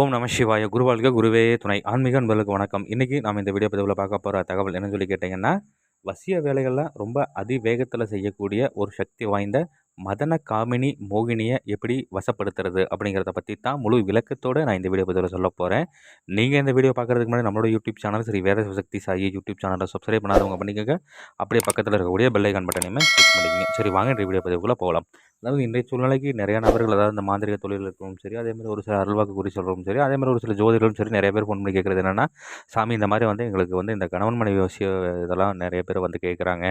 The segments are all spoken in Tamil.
ஓம் நம சிவாய. குருவாழ்க குருவே துணை. ஆன்மீக அன்பர்களுக்கு வணக்கம். இன்றைக்கி நாம் இந்த வீடியோ பதிவில் பார்க்க போகிற தகவல் என்னன்னு சொல்லி கேட்டிங்கன்னா வசிய வேலைகள்லாம் ரொம்ப அதிவேகத்தில் செய்யக்கூடிய ஒரு சக்தி வாய்ந்த மதன காமினி மோகினியை எப்படி வசப்படுத்துறது அப்படிங்கிறத பற்றி தான் முழு விளக்கத்தோடு நான் இந்த வீடியோ பதிவில் சொல்ல போகிறேன் நீங்கள் இந்த வீடியோ பார்க்குறதுக்கு முன்னாடி நம்மளோட யூடியூப் சேனல் சரி வேத சக்தி சாயி யூடியூப் சேனலை சப்ஸ்கிரைப் பண்ணாதவங்க பண்ணிக்கோங்க. அப்படியே பக்கத்தில் இருக்கக்கூடிய பெல்லைக்கான் பட்டனையுமே கிளிக் பண்ணிக்கங்க. சரி வாங்க இந்த வீடியோ பதிவுக்குள்ளே போகலாம். அதாவது இன்றைய சூழ்நிலைக்கு நிறைய நபர்கள் அதாவது இந்த மாந்திரிக தொழில் இருக்கவும் சரி அதே மாதிரி ஒரு சில அருள்வாக்கு குறி சொல்கிறவும் சரி அதேமாதிரி ஒரு சில ஜோதிடர்களும் சரி நிறைய பேர் ஃபோன் பண்ணி கேட்குறது என்னென்னா சாமி இந்த மாதிரி வந்து எங்களுக்கு வந்து இந்த கணவன் மனைவி விஷயம் இதெல்லாம் நிறைய பேர் வந்து கேட்குறாங்க.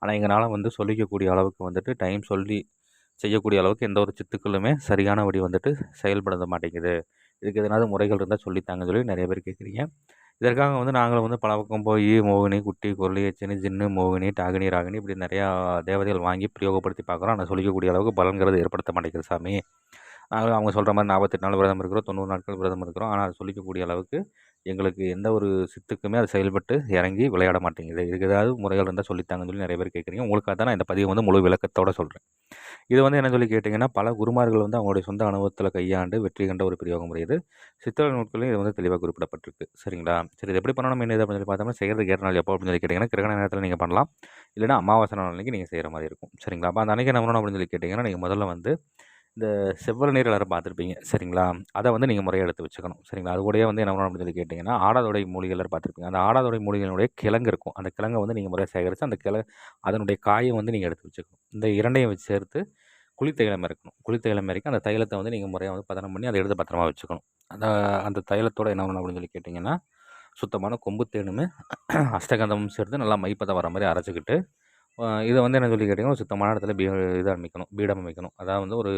ஆனால் எங்களால் வந்து சொல்லிக்கக்கூடிய அளவுக்கு வந்துட்டு டைம் சொல்லி செய்யக்கூடிய அளவுக்கு எந்த ஒரு சித்துக்களுமே சரியான வழி வந்துட்டு செயல்பட மாட்டேங்குது. இதுக்கு எதனாவது முறைகள் இருந்தால் சொல்லித்தாங்கன்னு சொல்லி நிறைய பேர் கேட்குறீங்க. இதற்காக வந்து நாங்களும் வந்து பல பக்கம் போய் மோகினி குட்டி குரலி எச்சினி ஜின்னு மோகினி டாகினி ராகினி இப்படி நிறையா தேவதைகள் வாங்கி பிரயோகப்படுத்தி பார்க்குறோம். ஆனால் சொல்லிக்கக்கூடிய அளவுக்கு பலன்கிறது ஏற்படுத்த மாட்டேங்குது சாமி. நாங்களும் அவங்க சொல்கிற மாதிரி நாற்பத்தெட்டு நாள் விரதம் இருக்கிறோம் தொண்ணூறு நாட்கள் விரதம் இருக்கிறோம். ஆனால் அது சொல்லிக்கக்கூடிய அளவுக்கு எங்களுக்கு எந்த ஒரு சித்துக்குமே அது செயல்பட்டு இறங்கி விளையாட மாட்டேங்குது. இதுக்கு ஏதாவது முறைகள் இருந்தால் சொல்லித்தாங்கன்னு சொல்லி நிறைய பேர் கேட்குறீங்க. உங்களுக்காக தான் நான் இந்த பதிவு வந்து முழு விளக்கத்தோடு சொல்கிறேன் இது வந்து என்ன சொல்லி கேட்டிங்கன்னா பல குருமார்கள் வந்து அவங்களுடைய சொந்த அனுபவத்தில் கையாண்டு வெற்றி கண்ட ஒரு பிரயோக முறை இது நூல்களையும் நூட்களையும் இது வந்து தெளிவாக குறிப்பிடப்பட்டிருக்கு. சரிங்களா? சரி இது எப்படி பண்ணணும் என்ன அப்படின்னு சொல்லி பார்த்தோம்னா செய்கிறது ஏற நாள் எப்போ அப்படின்னு சொல்லி கேட்டிங்கன்னா கிரகண நேரத்தில் நீங்கள் பண்ணலாம். இல்லைனா அமாவாசை நாள் அன்றைக்கி நீங்கள் செய்கிற மாதிரி இருக்கும். சரிங்களா? அப்போ அந்த அன்றைக்கி என்ன பண்ணணும் அப்படின்னு சொல்லி கேட்டிங்கன்னா நீங்கள் முதல்ல வந்து இந்த செவ்வல் நீர் எல்லாரும் பார்த்துருப்பீங்க. சரிங்களா? அதை வந்து நீங்கள் முறையாக எடுத்து வச்சுக்கணும். சரிங்களா? அது கூடயே வந்து என்ன பண்ணணும் அப்படின்னு சொல்லி கேட்டிங்கன்னா ஆடாதோடைய மூலிகை எல்லாரும் பார்த்துருப்பீங்க. அந்த ஆடாதோடைய மூலிகையினுடைய கிழங்கு இருக்கும். அந்த கிழங்கை வந்து நீங்கள் முறையாக சேகரித்து அந்த கிழ அதனுடைய காயை வந்து நீங்கள் எடுத்து வச்சுக்கணும். இந்த இரண்டையும் வச்சு சேர்த்து குளித்தைலம் தைலம் இறக்கணும். குழி இறக்கி அந்த தைலத்தை வந்து நீங்கள் முறையாக வந்து பதனம் பண்ணி அதை எடுத்து பத்திரமா வச்சுக்கணும். அந்த அந்த தைலத்தோட என்ன பண்ணணும் அப்படின்னு சொல்லி கேட்டிங்கன்னா சுத்தமான கொம்பு தேனுமே அஷ்டகந்தமும் சேர்த்து நல்லா மைப்பதை வர மாதிரி அரைச்சிக்கிட்டு இதை வந்து என்ன சொல்லி கேட்டிங்கன்னா சுத்தமான இடத்துல பீ இது அமைக்கணும் பீடம் அமைக்கணும். அதாவது வந்து ஒரு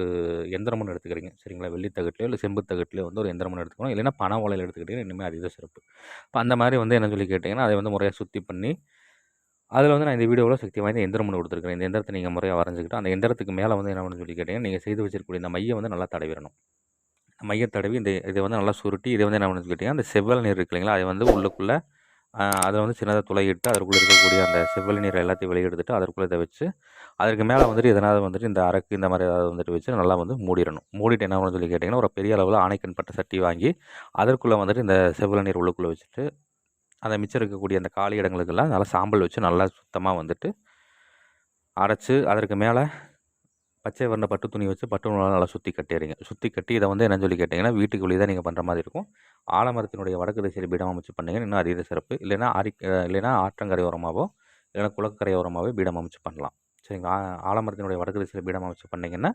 எந்திரமும் எடுத்துக்கிறீங்க. சரிங்களா? வெள்ளி இல்லை செம்பு தகட்டிலையோ வந்து ஒரு எந்திரமும் எடுத்துக்கணும். இல்லைன்னா பண ஓலையில் எடுத்துக்கிட்டிங்கன்னா இனிமேல் அதிக சிறப்பு. இப்போ அந்த மாதிரி வந்து என்ன சொல்லி கேட்டிங்கன்னா அதை வந்து முறையாக சுற்றி பண்ணி அதில் வந்து நான் இந்த வீடியோவில் சக்தி வாய்ந்த எந்திரம் ஒன்று கொடுத்துருக்கேன் இந்த எந்திரத்தை நீங்கள் முறையாக வரைஞ்சிக்கிட்டு அந்த எந்திரத்துக்கு மேலே வந்து என்ன சொல்லி கேட்டிங்கன்னா நீங்கள் செய்து வச்சிருக்கக்கூடிய இந்த மையை வந்து நல்லா தடவிடணும். மைய தடவி இந்த இதை வந்து நல்லா சுருட்டி இதை வந்து என்ன பண்ணி கேட்டிங்கன்னா அந்த செவ்வல் நீர் இருக்கு இல்லைங்களா அதை வந்து உள்ளுக்குள்ளே அதை வந்து சின்னதாக துளையிட்டு அதற்குள்ளே இருக்கக்கூடிய அந்த செவ்வழி நீரை எல்லாத்தையும் வெளியெடுத்துட்டு அதற்குள்ளே இதை வச்சு அதற்கு மேலே வந்துட்டு எதனாவது வந்துட்டு இந்த அரக்கு இந்த மாதிரி ஏதாவது வந்துட்டு வச்சு நல்லா வந்து மூடிடணும். மூடிட்டு என்ன சொல்லி கேட்டிங்கன்னா ஒரு பெரிய அளவில் ஆணைக்கண் பட்ட சட்டி வாங்கி அதற்குள்ளே வந்துட்டு இந்த செவ்வழி நீர் உள்ளுக்குள்ளே வச்சுட்டு அந்த மிச்சம் இருக்கக்கூடிய அந்த காலி இடங்களுக்கெல்லாம் நல்லா சாம்பல் வச்சு நல்லா சுத்தமாக வந்துட்டு அரைச்சி அதற்கு மேலே பச்சை வர்ண பட்டு துணி வச்சு பட்டு நூலால் நல்லா சுற்றி கட்டிடுறீங்க சுற்றி கட்டி இதை வந்து என்னன்னு சொல்லி கேட்டிங்கன்னா வீட்டுக்கு வெளியே தான் நீங்கள் பண்ணுற மாதிரி இருக்கும். ஆலமரத்தினுடைய வடக்கு திசையில் பீடம் அமைச்சு பண்ணிங்கன்னா இன்னும் அதீத சிறப்பு. இல்லைன்னா ஆரி இல்லைன்னா ஆற்றங்கரை ஓரமாகவோ இல்லைன்னா குளக்கரை ஓரமாகவோ பீடம் அமைச்சு பண்ணலாம். சரிங்களா? ஆலமரத்தினுடைய வடக்கு திசையில் பீடம் அமைச்சு பண்ணிங்கன்னா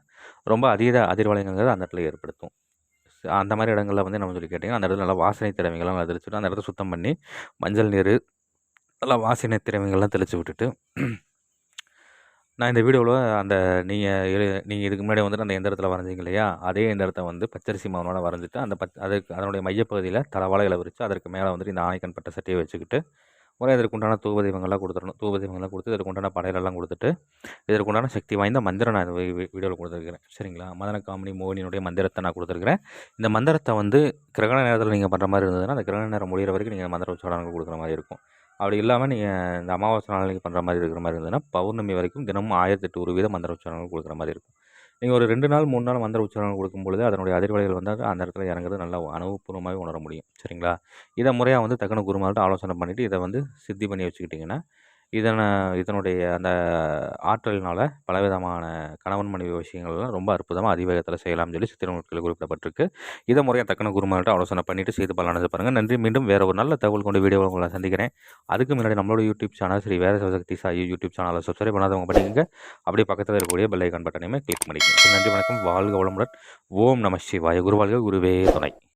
ரொம்ப அதீத அதிர்வலைங்கிறது அந்த இடத்துல ஏற்படுத்தும். அந்த மாதிரி இடங்களில் வந்து நம்ம சொல்லி கேட்டிங்கன்னா அந்த இடத்துல நல்லா வாசனை திறமைகள்லாம் நல்லா தெளிச்சுட்டு அந்த இடத்த சுத்தம் பண்ணி மஞ்சள் நீர் நல்லா வாசனை திறமைகள்லாம் தெளித்து விட்டுட்டு நான் இந்த வீடியோவில் அந்த நீங்கள் நீங்கள் இதுக்கு முன்னாடி வந்துட்டு அந்த எந்திரத்தில் வரைஞ்சிங்க இல்லையா? அதே எந்திரத்தை வந்து பச்சரிசி மாவனோட வரைஞ்சிட்டு அந்த பச் அதுக்கு அதனுடைய மையப்பகுதியில் தலவாழைகளை விரித்து அதற்கு மேலே வந்துட்டு இந்த ஆணைக்கண் பட்ட சட்டியை வச்சுக்கிட்டு முறை இதற்கு உண்டான தூப தெய்வங்கள்லாம் கொடுத்துடணும். தூப தெய்வங்கள்லாம் கொடுத்து இதற்கு உண்டான படையலெல்லாம் கொடுத்துட்டு இதற்கு உண்டான சக்தி வாய்ந்த மந்திரம் நான் வீடியோவில் கொடுத்துருக்கிறேன். சரிங்களா? மதன காமெடி மோகினியுடைய மந்திரத்தை நான் கொடுத்துருக்கிறேன். இந்த மந்திரத்தை வந்து கிரகண நேரத்தில் நீங்கள் பண்ணுற மாதிரி இருந்ததுன்னா அந்த கிரகண நேரம் முடிகிற வரைக்கும் நீங்கள் மந்திர உச்சாரணங்கள் கொடுக்குற மாதிரி இருக்கும். அப்படி இல்லாமல் நீங்கள் இந்த அமாவாசை நாளைக்கு பண்ணுற மாதிரி இருக்கிற மாதிரி இருந்ததுன்னா பௌர்ணமி வரைக்கும் தினமும் ஆயிரத்தெட்டு ஒரு வீத மந்திர உச்சாரணங்கள் கொடுக்குற மாதிரி இருக்கும். நீங்கள் ஒரு ரெண்டு நாள் மூணு நாள் மந்திர உச்சாரணம் கொடுக்கும்பொழுது அதனுடைய அதிர்வலைகள் வந்து அந்த இடத்துல இறங்குறது நல்லா அனுபவபூர்வமாகவே உணர முடியும். சரிங்களா? இதை முறையாக வந்து தக்கன குருமார்கிட்ட ஆலோசனை பண்ணிவிட்டு இதை வந்து சித்தி பண்ணி வச்சுக்கிட்டிங்கன்னா இதனை இதனுடைய அந்த ஆற்றலினால் பலவிதமான கணவன் மனைவி விஷயங்கள்லாம் ரொம்ப அற்புதமாக அதிவேகத்தில் செய்யலாம்னு சொல்லி சித்திர நூல்களில் குறிப்பிடப்பட்டிருக்கு. இதை முறையாக தக்கன குருமார்கிட்ட ஆலோசனை பண்ணிவிட்டு செய்து பலனது பாருங்கள் நன்றி. மீண்டும் வேறு ஒரு நல்ல தகவல் கொண்டு வீடியோ உங்களை சந்திக்கிறேன். அதுக்கு முன்னாடி நம்மளோட யூடியூப் சேனல் ஸ்ரீ வேற சிவசக்தி சாயி யூடியூப் சேனலை சப்ஸ்கிரைப் பண்ணாதவங்க பண்ணிக்கங்க. அப்படியே பக்கத்தில் இருக்கக்கூடிய பெல் ஐக்கான் பட்டனையுமே கிளிக் பண்ணிக்கோங்க. நன்றி வணக்கம். வாழ்க வளமுடன். ஓம் நம சிவாய. குருவாழ்க குருவே. துணை.